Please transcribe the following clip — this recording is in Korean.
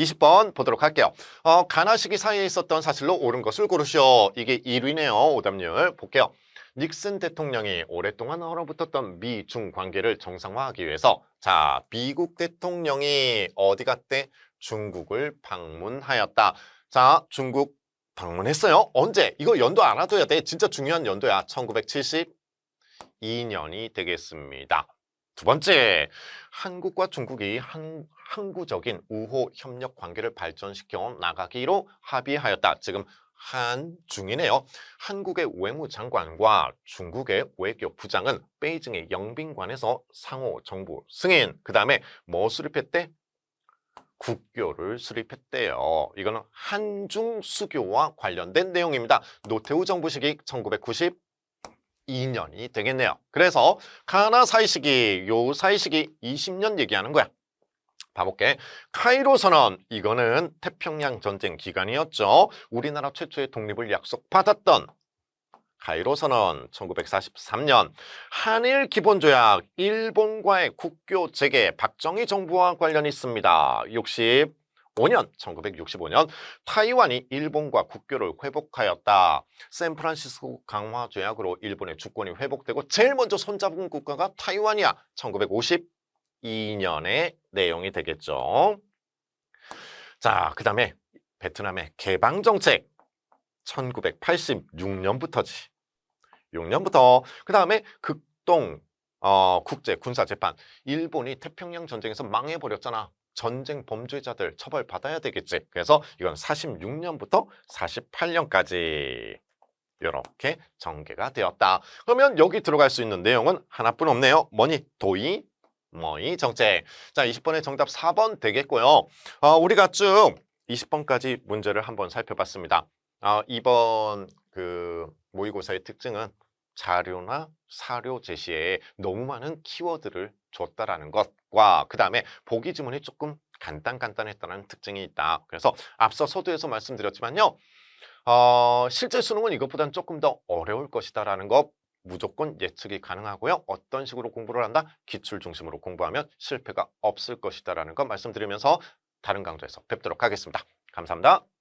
20번 보도록 할게요. 어, 가나 시기 사이에 있었던 사실로 옳은 것을 고르시오. 이게 1위네요. 오답률 볼게요. 닉슨 대통령이 오랫동안 얼어붙었던 미중 관계를 정상화하기 위해서 자 미국 대통령이 어디 갔대? 중국을 방문하였다. 자 중국 방문했어요. 언제? 이거 연도 알아둬야 돼. 진짜 중요한 연도야. 1972년이 되겠습니다. 두 번째, 한국과 중국이 한, 항구적인 우호 협력 관계를 발전시켜 나가기로 합의하였다. 지금 한중이네요. 한국의 외무장관과 중국의 외교 부장은 베이징의 영빈관에서 상호 정부 승인, 그 다음에 뭐 수립했대? 국교를 수립했대요. 이거는 한중 수교와 관련된 내용입니다. 노태우 정부 시기 1992년이 되겠네요. 그래서 가나 사이 시기, 요 사이 시기 20년 얘기하는 거야. 봐볼게. 카이로 선언, 이거는 태평양 전쟁 기간이었죠. 우리나라 최초의 독립을 약속받았던 카이로 선언 1943년 한일 기본조약 일본과의 국교 재개 박정희 정부와 관련이 있습니다. 65년 1965년 타이완이 일본과 국교를 회복하였다. 샌프란시스코 강화 조약으로 일본의 주권이 회복되고 제일 먼저 손잡은 국가가 타이완이야. 1952년의 내용이 되겠죠. 자, 그 다음에 베트남의 개방 정책 1986년부터지. 6년부터 그 다음에 극동 어, 국제 군사 재판 일본이 태평양 전쟁에서 망해버렸잖아. 전쟁 범죄자들 처벌 받아야 되겠지. 그래서 이건 46년부터 48년까지 이렇게 전개가 되었다. 그러면 여기 들어갈 수 있는 내용은 하나뿐 없네요. 뭐니? 도의, 뭐이 정책. 자, 20번의 정답 4번 되겠고요. 어, 우리가 쭉 20번까지 문제를 한번 살펴봤습니다. 어, 이번 그 모의고사의 특징은 자료나 사료 제시에 너무 많은 키워드를 줬다라는 것과 그 다음에 보기 지문이 조금 간단간단했다는 특징이 있다. 그래서 앞서 서두에서 말씀드렸지만요. 어, 실제 수능은 이것보다는 조금 더 어려울 것이다라는 것 무조건 예측이 가능하고요. 어떤 식으로 공부를 한다? 기출 중심으로 공부하면 실패가 없을 것이다라는 것 말씀드리면서 다른 강좌에서 뵙도록 하겠습니다. 감사합니다.